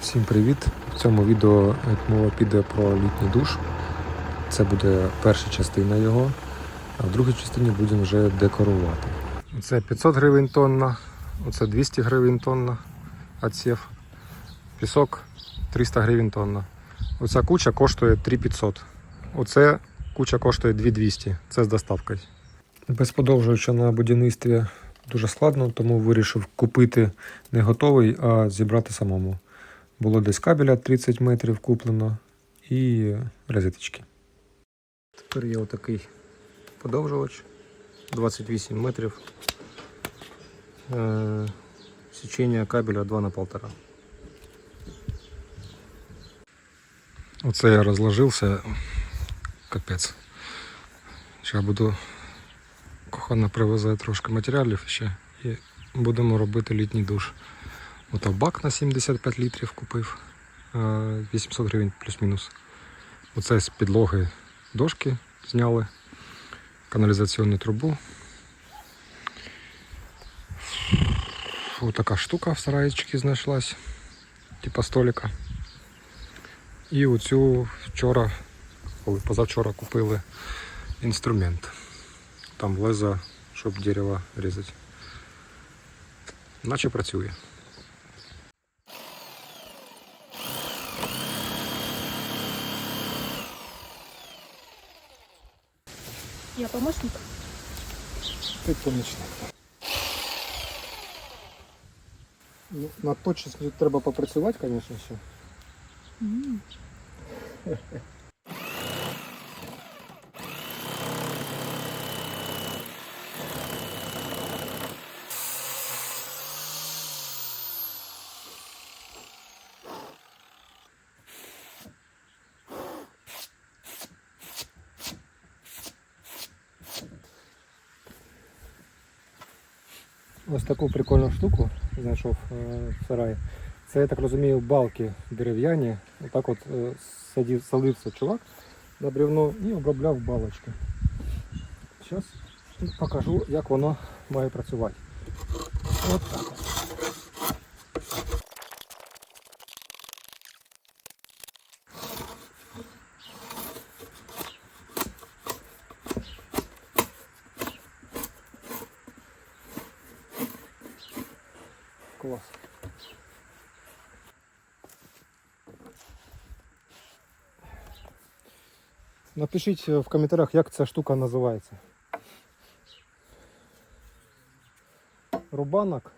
Всім привіт! В цьому відео мова піде про літній душ. Це буде перша частина його, а в другій частині будемо вже декорувати. Це 500 гривень тонна, оце 200 гривень тонна отсів. Пісок 300 гривень тонна. Оця куча коштує 3500. Оце куча коштує 2200. Це з доставкою. Без подовжуючи на будівництві дуже складно, тому вирішив купити не готовий, а зібрати самому. Було десь кабеля 30 метрів куплено і розеточки. Тепер є отакий подовжувач 28 метрів. Е, Січення кабеля 2 на 1,5. Оце я розложився. Капець. Зараз буду кохана привезе трошки матеріалів ще і будемо робити літній душ. Ото бак на 75 літрів купив. е, 800 гривень плюс-мінус. Оце з підлоги дошки зняли. Каналізаційну трубу. Ось така штука в сараєчці знайшлась. Типа столика. І оцю вчора, коли позавчора купили інструмент. Там лезо, щоб дерево різати. Наче працює. помощник. Ти помічник. Ну, над точністю треба попрацювати, звісно, ще. Ось таку прикольну штуку знайшов е, в сараї. Це, я так розумію, балки дерев'яні. Отак от е, садив, садився чувак на бревно і обробляв балочки. Зараз покажу, як воно має працювати. От так. от. Клас. Напишіть в коментарях, як ця штука називається. Рубанок.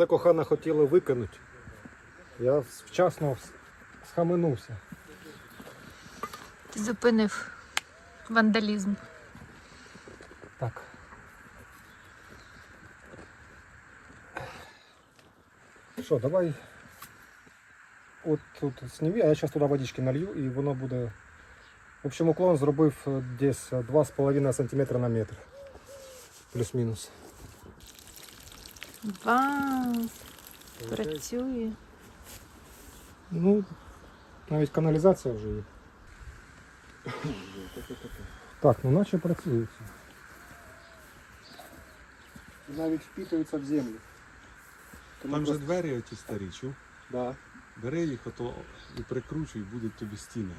Оце кохана хотіла викинути. Я вчасно схаменувся. Ти зупинив вандалізм. Так. Що, давай. От тут снімі, а я зараз туди водички налью і воно буде. В общем, уклон зробив е, десь 2,5 см на метр. Плюс-мінус. Вау! Працює. Ну, навіть каналізація вже є. Так, ну наче працює. навіть впитується в землю. Тому Там же просто- двері оті старі, чув? Да. Бери їх ото і прикручуй, будуть тобі стіни.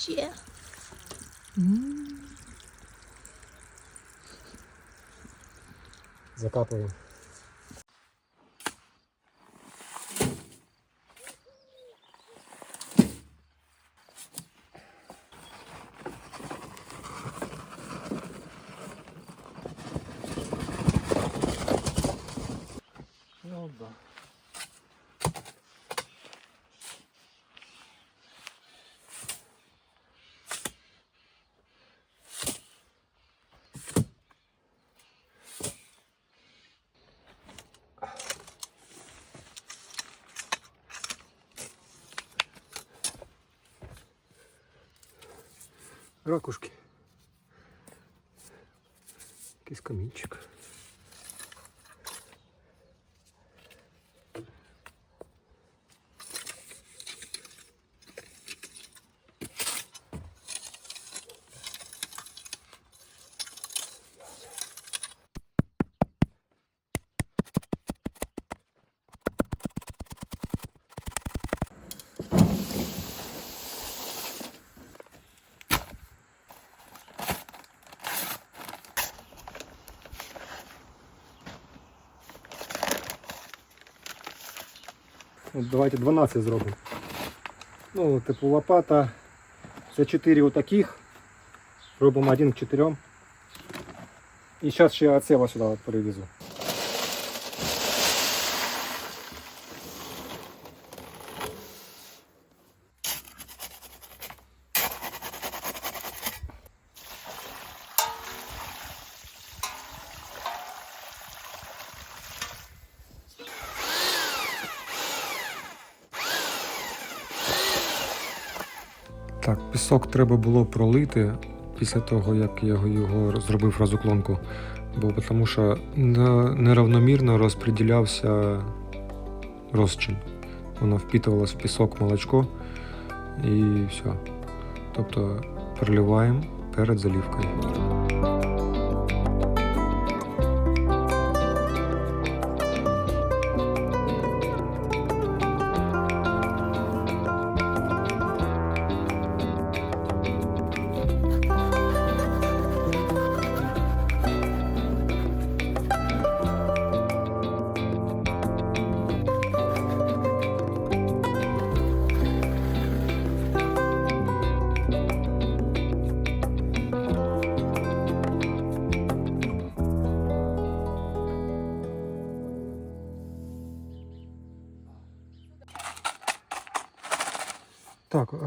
Тече. Закапуємо. Ну да. Ракушки. Якийсь камінчик. Давайте 12 зробимо. Ну, типу лопата. Це 4 отаких. Робимо один к 4. І зараз ще оцева сюди перевезу. Так, пісок треба було пролити після того, як я його зробив розуклонку. Бо тому що неравномірно розподілявся розчин. Воно впітувалось в пісок молочко і все. Тобто переливаємо перед залівкою.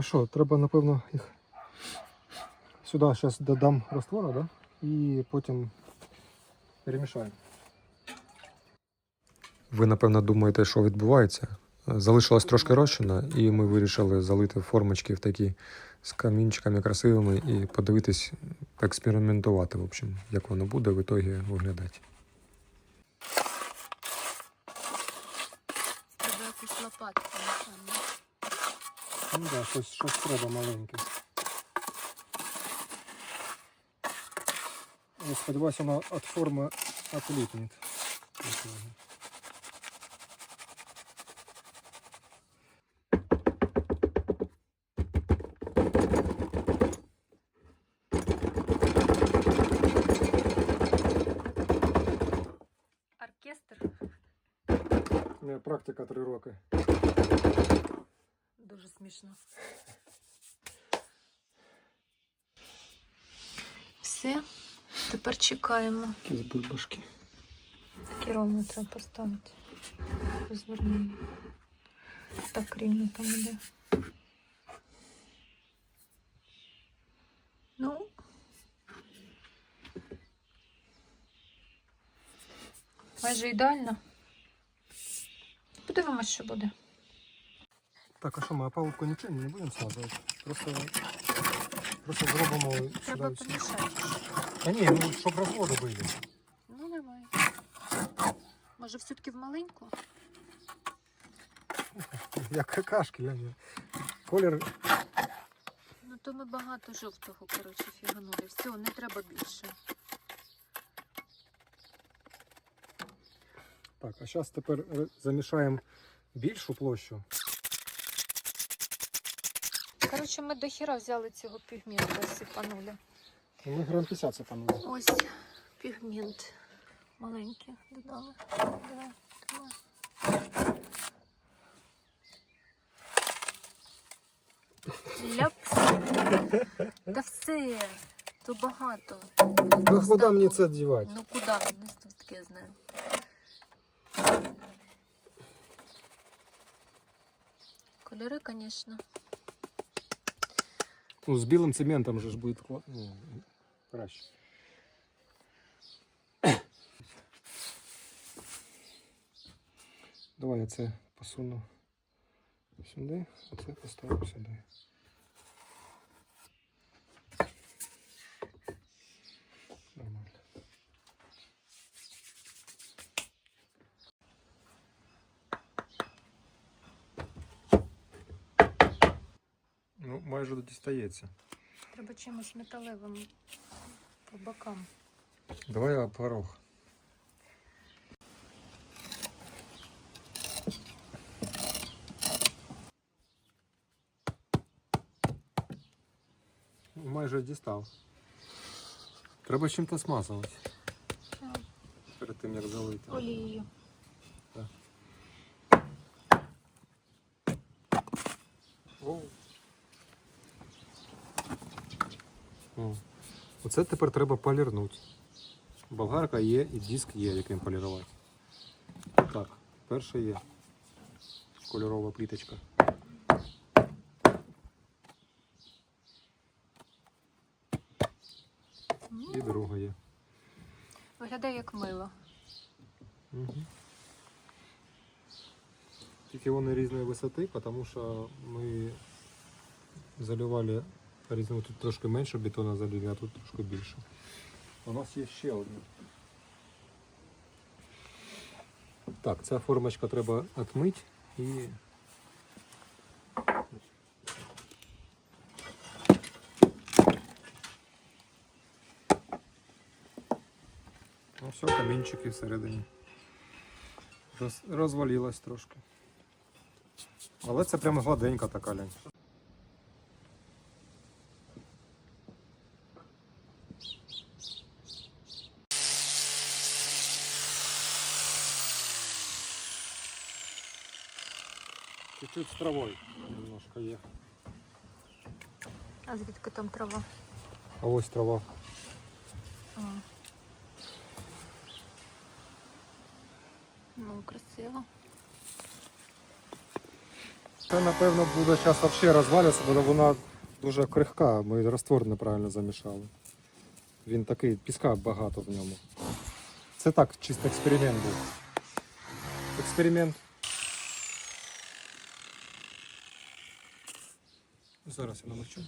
Що, треба, напевно, їх сюди зараз додам раствора, да? І потім перемішаємо. Ви, напевно, думаєте, що відбувається. Залишилось трошки розчина, і ми вирішили залити формочки в такі з камінчиками красивими і подивитись, поекспериментувати, в общем, як воно буде в ітогі виглядати. Ну да, щось, щось треба маленьке. Я сподіваюся, вона від форми отлипнет. Оркестр У мене практика три роки. Дуже смішно. Все, тепер чекаємо. Якісь бульбашки. Такі ровно треба поставити. Розверни. Так рівно там іде. Ну. Майже ідеально. Подивимось, що буде. Так, а що, ми опалубку нічого не будемо смазувати? Просто, просто зробимо Треба сюди. помішати. Та ні, ну щоб розводи були. Ну, давай. Може, все-таки в маленьку? Як какашки, я не. Колір Ну, то ми багато жовтого, коротше, фіганули. Все, не треба більше. Так, а зараз тепер ре- замішаємо більшу площу. Коротше, ми до хіра взяли цього пігмента, сипанули. Ну, Ми грам 50 це там. Ось пігмент маленький додали. Ляпс. Та все, то багато. Ну, куди мені це дівати? Ну куди? Не тут таке знаю. Кольори, звісно. Ну, з білим цементом же ж буде ну, краще. Давай я це посуну сюди, а це поставлю сюди. Ну, майже дістається. Треба чимось металевим по бокам. Давай я порог. Майже дістав. Треба чим-то смазувати перед тим, як залити. Олією. Оце тепер треба полірнути. Болгарка є і диск є, яким полірувати. Так, перше є кольорова пліточка. І друга є. Виглядає як мило. Угу. Тільки вони різної висоти, тому що ми заливали різну тут трошки менше бетона залили, а тут трошки більше. У нас є ще одна. Так, ця формочка треба відмити і. Ну все, камінчики всередині. Роз, розвалилась трошки. Але це прямо гладенька така лянь. Травою немножко є. А звідки там трава? А ось трава. А. Ну, красиво. Це, напевно, буде зараз взагалі розвалюватися, бо вона дуже крихка. Ми раствор неправильно замішали. Він такий, піска багато в ньому. Це так, чисто експеримент був. Експеримент. Зараз я намочу.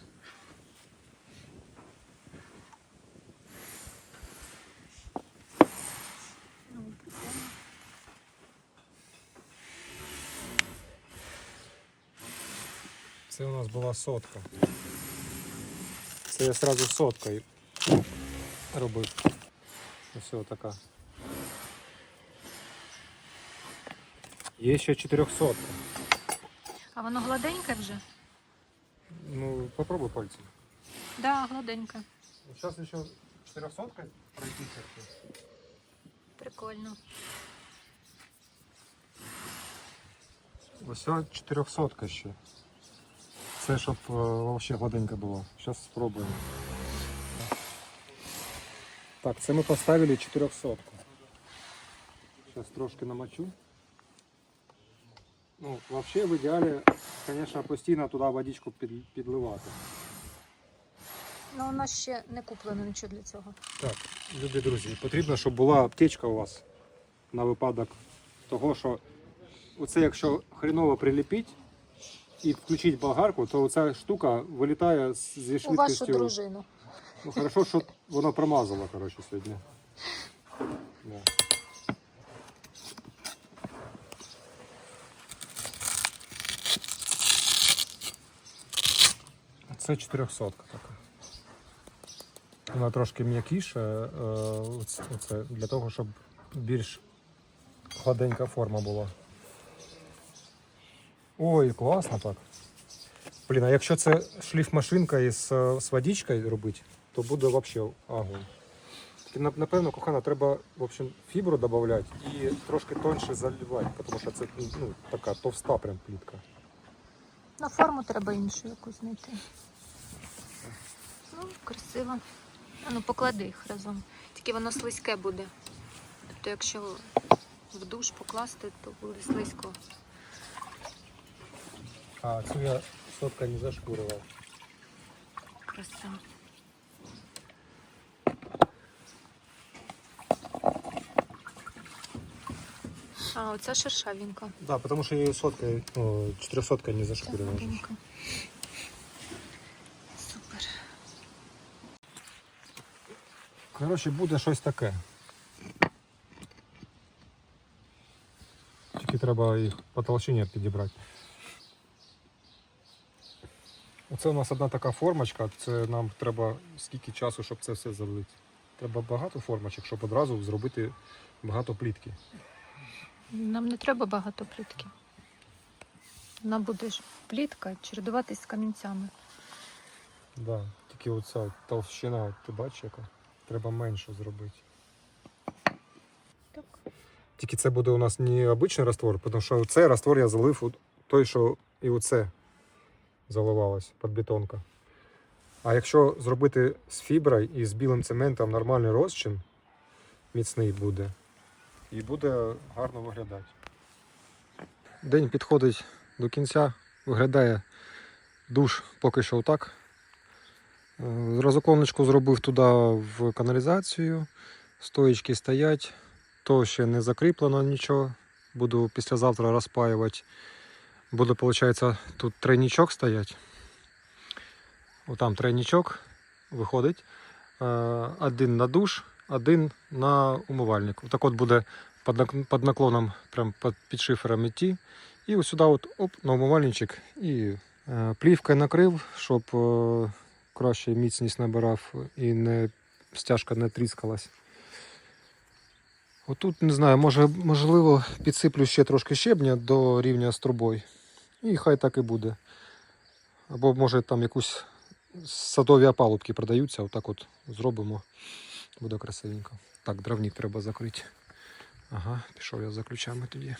Це у нас була сотка. Це я одразу соткою робив. Ось така. Є ще 400. А воно гладеньке вже? Ну, попробуй пальцем. Да, гладеньке. Зараз ще 400 пройти Прикольно. Ось 400 ще. Це щоб взагалі гладенько було. Зараз спробуємо. Так, це ми поставили 400. Зараз трошки намочу. Ну, взагалі в ідеалі, звісно, постійно туди водичку під, підливати. Ну, у нас ще не куплено нічого для цього. Так, любі друзі, потрібно, щоб була аптечка у вас на випадок того, що оце якщо хреново приліпіть і включити болгарку, то оця штука вилітає зі У вашу дружину. Ну хорошо, що воно промазало, коротше, сьогодні. Да. Це 400 така. Вона трошки м'якіша, е, оце, для того, щоб більш гладенька форма була. Ой, класно так. Блін, а якщо це шліфмашинка із е, з водичкою робити, то буде взагалі нап- напевно, кохана, треба в общем, фібру додати і трошки тоньше заливати, тому що це ну, така товста прям плітка. На форму треба іншу якусь знайти. Ну, красиво. А ну поклади їх разом. Тільки воно слизьке буде. Тобто, якщо в душ покласти, то буде слизько. А цю я сотка не зашкурював. Краса. А, оця шершавенька. Да, потому что я ее соткой, ну, четырехсоткой не зашкурил. Тягненька. Коротше, буде щось таке. Тільки треба їх по толщині підібрати. Оце у нас одна така формочка, це нам треба скільки часу, щоб це все залити. Треба багато формочок, щоб одразу зробити багато плітки. Нам не треба багато плітки. Вона буде ж плітка чередуватись з камінцями. Да. Тільки оця товщина, ти бачиш яка? Треба менше зробити. Так. Тільки це буде у нас не обичний раствор, тому що цей раствор я залив у той, що і оце заливалось під бетонка. А якщо зробити з фіброю і з білим цементом нормальний розчин, міцний буде, і буде гарно виглядати. День підходить до кінця, виглядає душ поки що отак. Е, Розоконечку зробив туди в каналізацію, стоїчки стоять. То ще не закріплено нічого. Буду післязавтра розпаювати. Буде, виходить, тут тройничок стоять. Отам тройничок виходить. Е, Один на душ, один на умивальник. Так от буде під наклоном, прям під, шифером іти. І ось сюди от, оп, на умивальничок. І е, плівкою накрив, щоб краще міцність набирав і не, стяжка не тріскалась. Отут, не знаю, може, можливо, підсиплю ще трошки щебня до рівня з трубою. І хай так і буде. Або може там якусь садові опалубки продаються, отак от зробимо. Буде красивенько. Так, дровник треба закрити. Ага, пішов я за ключами тоді.